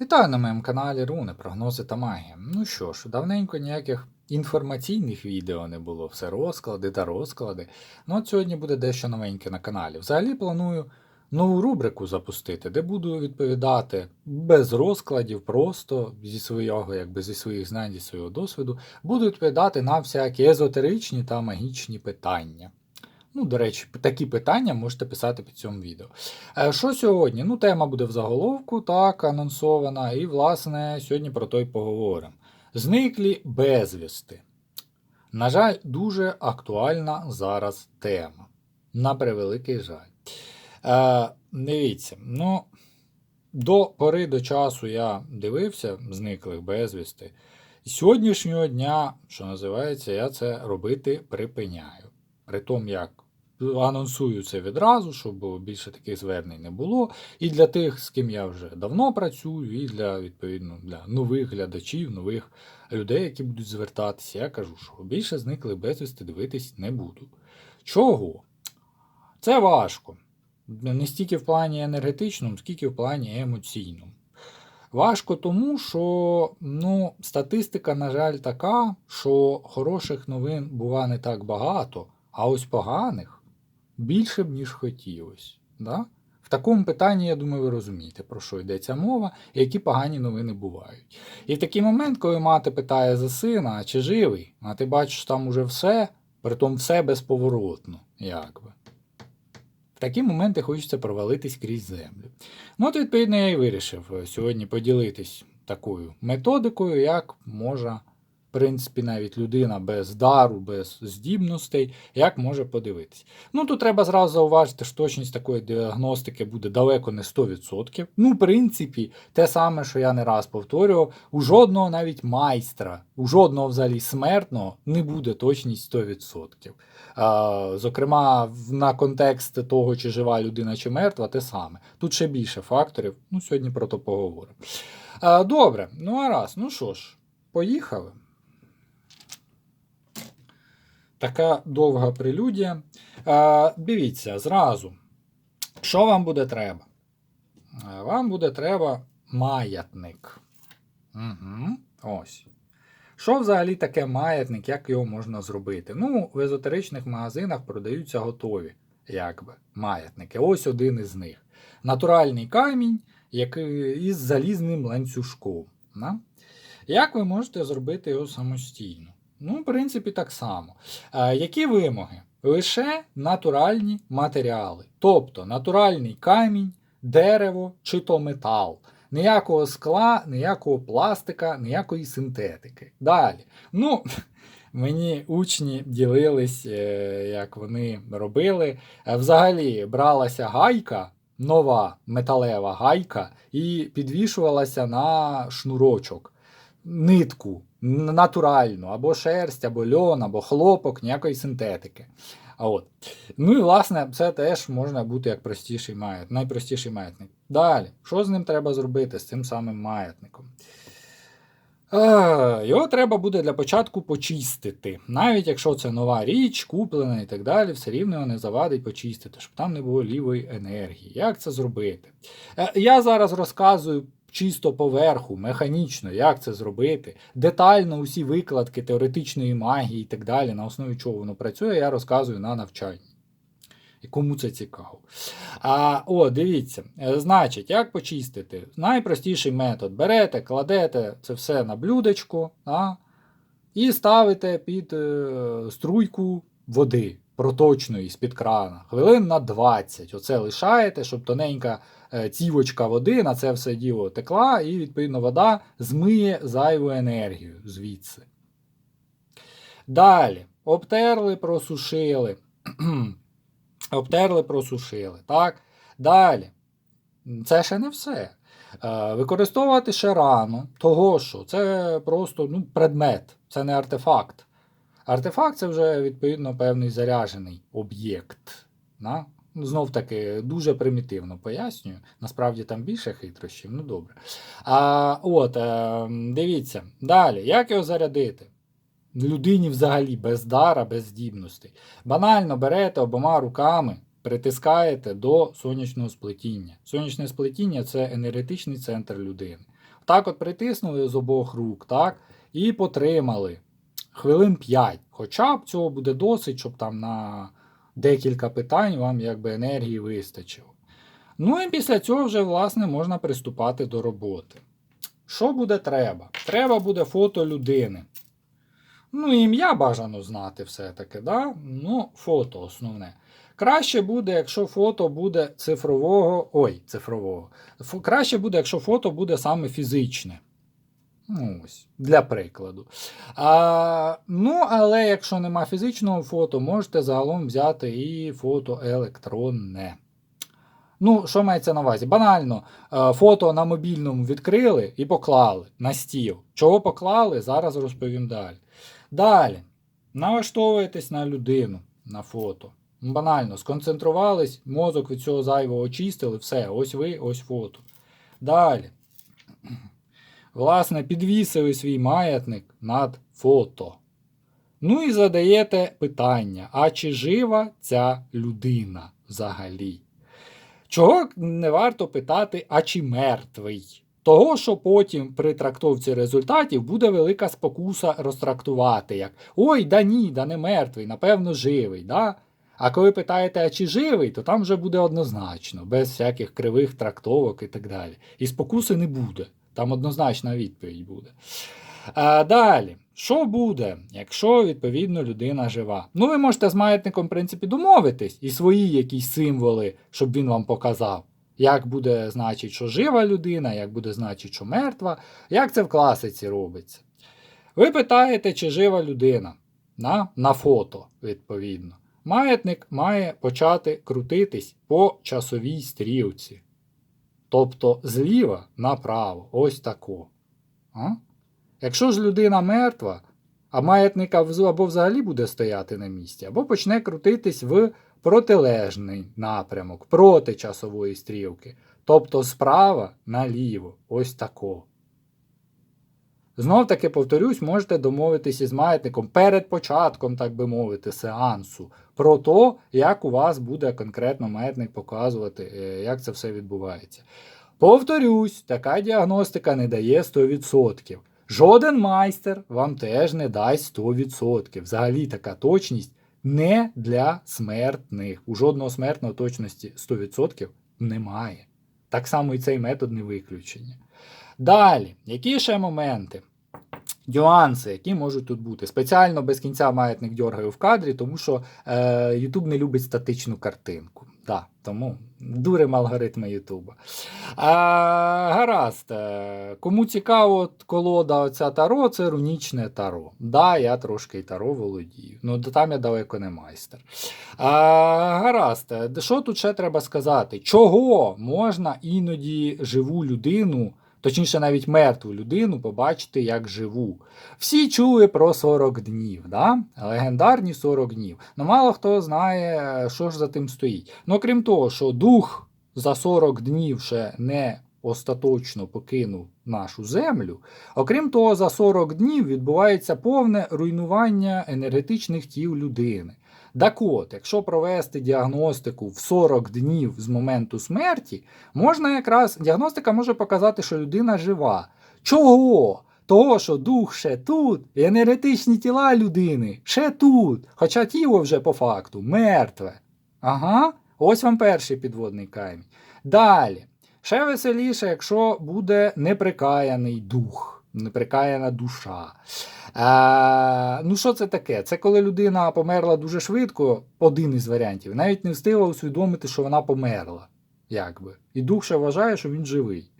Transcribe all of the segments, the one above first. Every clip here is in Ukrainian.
Вітаю на моєму каналі Руни, прогнози та магія. Ну що ж, давненько ніяких інформаційних відео не було, все розклади та розклади. Ну от сьогодні буде дещо новеньке на каналі. Взагалі планую нову рубрику запустити, де буду відповідати без розкладів, просто зі свого, якби зі своїх знань, зі свого досвіду, буду відповідати на всякі езотеричні та магічні питання. Ну, до речі, такі питання можете писати під цьому відео. Е, Що сьогодні? Ну, тема буде в заголовку, так, анонсована, і, власне, сьогодні про то й поговоримо. Зниклі безвісти. На жаль, дуже актуальна зараз тема. На превеликий жаль. Е, дивіться, ну, до пори до часу я дивився зниклих безвісти. Сьогоднішнього дня, що називається, я це робити припиняю. При тому, як анонсую це відразу, щоб більше таких звернень не було. І для тих, з ким я вже давно працюю, і для відповідно для нових глядачів, нових людей, які будуть звертатися, я кажу, що більше зникли безвісти дивитись не буду. Чого? Це важко. Не стільки в плані енергетичному, скільки в плані емоційному. Важко тому, що ну, статистика, на жаль, така, що хороших новин бува не так багато, а ось поганих більше б, ніж хотілося. Да? В такому питанні, я думаю, ви розумієте, про що йдеться мова, і які погані новини бувають. І в такий момент, коли мати питає за сина, а чи живий, а ти бачиш там уже все, притом все безповоротно, якби. В такі моменти хочеться провалитись крізь землю. Ну, от, відповідно, я і вирішив е, сьогодні поділитись такою методикою, як може, принципі, навіть людина без дару, без здібностей, як може подивитись. Ну, тут треба зразу зауважити, що точність такої діагностики буде далеко не 100%. Ну, в принципі, те саме, що я не раз повторював, у жодного навіть майстра, у жодного взагалі смертного не буде точність 100%. А, Зокрема, на контекст того, чи жива людина, чи мертва, те саме. Тут ще більше факторів. Ну, сьогодні про то поговоримо. Добре, ну а раз, ну що ж, поїхали. Така довга прелюдія. А, Дивіться, зразу. Що вам буде треба? Вам буде треба маятник. Угу. Ось. Що взагалі таке маятник, як його можна зробити? Ну, в езотеричних магазинах продаються готові якби, маятники. Ось один із них. Натуральний камінь який, із залізним ланцюжком. Да? Як ви можете зробити його самостійно? Ну, в принципі, так само. А, які вимоги? Лише натуральні матеріали. Тобто натуральний камінь, дерево чи то метал. Ніякого скла, ніякого пластика, ніякої синтетики. Далі. Ну, мені учні ділились, е, як вони робили. Е, Взагалі бралася гайка, нова металева гайка, і підвішувалася на шнурочок, нитку, натуральну, або шерсть, або льон, або хлопок, ніякої синтетики. А от. Ну і власне, це теж можна бути як простіший маятник, найпростіший маятник. Далі, що з ним треба зробити з цим самим маятником? Його треба буде для початку почистити. Навіть якщо це нова річ, куплена і так далі, все рівно його не завадить почистити, щоб там не було лівої енергії. Як це зробити? Е, Я зараз розказую чисто поверху, механічно, як це зробити. Детально усі викладки теоретичної магії і так далі, на основі чого воно працює, я розказую на навчанні. І кому це цікаво. А, О, дивіться. Е, Значить, як почистити? Найпростіший метод. Берете, кладете це все на блюдечко а, і ставите під е, струйку води проточної з-під крана. Хвилин на 20. Оце лишаєте, щоб тоненька е, цівочка води на це все діло текла, і, відповідно, вода змиє зайву енергію звідси. Далі. Обтерли, просушили. Обтерли, просушили. Так? Далі. Це ще не все. Е, Використовувати ще рано, того що це просто ну, предмет, це не артефакт. Артефакт це вже відповідно певний заряджений об'єкт. Да? Ну, Знов таки дуже примітивно пояснюю. Насправді там більше хитрощів, ну добре. А, от, е, дивіться, далі, як його зарядити? Людині взагалі без дара, без здібностей. Банально берете обома руками, притискаєте до сонячного сплетіння. Сонячне сплетіння це енергетичний центр людини. Так от притиснули з обох рук, так, і потримали хвилин 5. Хоча б цього буде досить, щоб там на декілька питань вам якби енергії вистачило. Ну і після цього вже, власне, можна приступати до роботи. Що буде треба? Треба буде фото людини. Ну, ім'я бажано знати все-таки, да? ну, фото основне. Краще буде, якщо фото буде цифрового. Ой, цифрового. Краще буде, якщо фото буде саме фізичне. Ну, ось, для прикладу. А, ну, але якщо нема фізичного фото, можете загалом взяти і фото електронне. Ну, що мається на увазі? Банально, е, фото на мобільному відкрили і поклали на стіл. Чого поклали, зараз розповім далі. Далі. Налаштовуєтесь на людину на фото. Банально, сконцентрувались, мозок від цього зайвого очистили, все, ось ви, ось фото. Далі. Власне, підвісили свій маятник над фото. Ну і задаєте питання: а чи жива ця людина взагалі? Чого не варто питати, а чи мертвий? Того, що потім при трактовці результатів буде велика спокуса розтрактувати, як ой, да ні, да не мертвий, напевно, живий. Да? А коли питаєте, а чи живий, то там вже буде однозначно, без всяких кривих трактовок і так далі. І спокуси не буде. Там однозначна відповідь буде. А далі, що буде, якщо відповідно людина жива? Ну, ви можете з маятником, в принципі, домовитись і свої якісь символи, щоб він вам показав. Як буде значить, що жива людина, як буде значить, що мертва, як це в класиці робиться. Ви питаєте, чи жива людина на, на фото, відповідно. Маятник має почати крутитись по часовій стрілці. Тобто зліва направо, ось тако. А? Якщо ж людина мертва, а маятник або або взагалі буде стояти на місці, або почне крутитись в протилежний напрямок проти часової стрілки. Тобто справа наліво, ось тако. Знов таки повторюсь, можете домовитися із маятником перед початком, так би мовити, сеансу про те, як у вас буде конкретно маятник показувати, е, як це все відбувається. Повторюсь, така діагностика не дає 100%. Жоден майстер вам теж не дасть 100%. Взагалі така точність не для смертних. У жодного смертного точності 100% немає. Так само і цей метод не виключення. Далі, які ще моменти? Нюанси, які можуть тут бути. Спеціально без кінця маятник дьоргаю в кадрі, тому що е, YouTube не любить статичну картинку. Да, тому дурим алгоритми Ютуба. Гаразд. е, Кому цікаво, колода оця таро, це рунічне таро. Да, я трошки і таро володію. Ну, там я далеко не майстер. А, гаразд, е, що тут ще треба сказати? Чого можна іноді живу людину, точніше, навіть мертву людину, побачити як живу? Всі чули про 40 днів, да? легендарні 40 днів. Ну мало хто знає, що ж за тим стоїть. Ну, крім того, що дух за 40 днів ще не остаточно покинув нашу землю. Окрім того, за 40 днів відбувається повне руйнування енергетичних тіл людини. Так от, якщо провести діагностику в 40 днів з моменту смерті, можна якраз діагностика може показати, що людина жива. Чого? Того, що дух ще тут, і енергетичні тіла людини ще тут, хоча тіло вже по факту мертве. Ага, ось вам перший підводний камінь. Далі. Ще веселіше, якщо буде неприкаяний дух, неприкаяна душа. А, ну, що це таке? Це коли людина померла дуже швидко, один із варіантів, навіть не встигла усвідомити, що вона померла. Якби. І дух ще вважає, що він живий.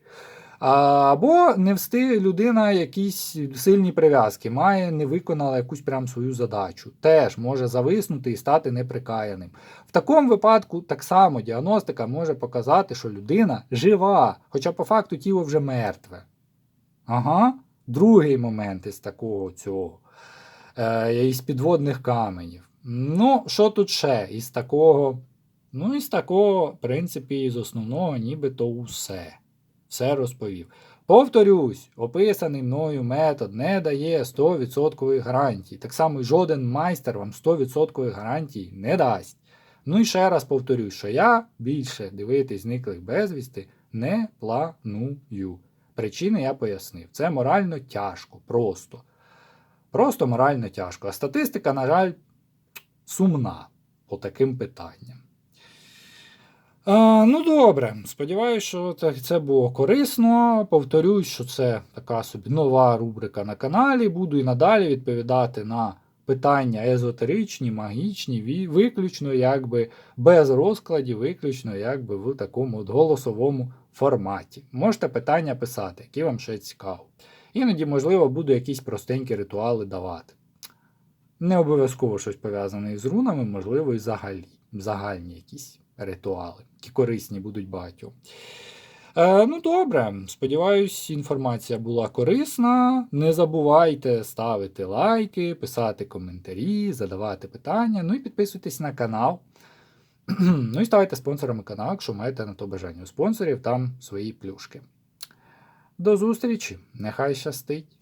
А, або не встиг людина якісь сильні прив'язки, має, не виконала якусь прям свою задачу. Теж може зависнути і стати неприкаяним. В такому випадку так само діагностика може показати, що людина жива, хоча по факту тіло вже мертве. Ага. Другий момент із такого цього, е, із підводних каменів. Ну, що тут ще? Із такого, ну, із такого, в принципі, із основного, нібито усе. Все розповів. Повторюсь, описаний мною метод не дає 100% гарантій. Так само жоден майстер вам 100% гарантій не дасть. Ну і ще раз повторюсь, що я більше дивитись зниклих безвісти не планую. Причини я пояснив. Це морально тяжко, просто. Просто морально тяжко. А статистика, на жаль, сумна по таким питанням. А, ну, добре, сподіваюся, що це, було корисно. Повторюсь, що це така собі нова рубрика на каналі. Буду і надалі відповідати на питання езотеричні, магічні, виключно якби без розкладів, виключно якби в такому от голосовому форматі. Можете питання писати, які вам ще цікаво. Іноді, можливо, буду якісь простенькі ритуали давати. Не обов'язково щось пов'язане з рунами, можливо, і загалі, загальні якісь ритуали, які корисні будуть багатьом. Е, ну, добре, сподіваюсь, інформація була корисна. Не забувайте ставити лайки, писати коментарі, задавати питання. Ну і підписуйтесь на канал. ну і ставайте спонсорами каналу, якщо маєте на то бажання. У спонсорів там свої плюшки. До зустрічі! Нехай щастить!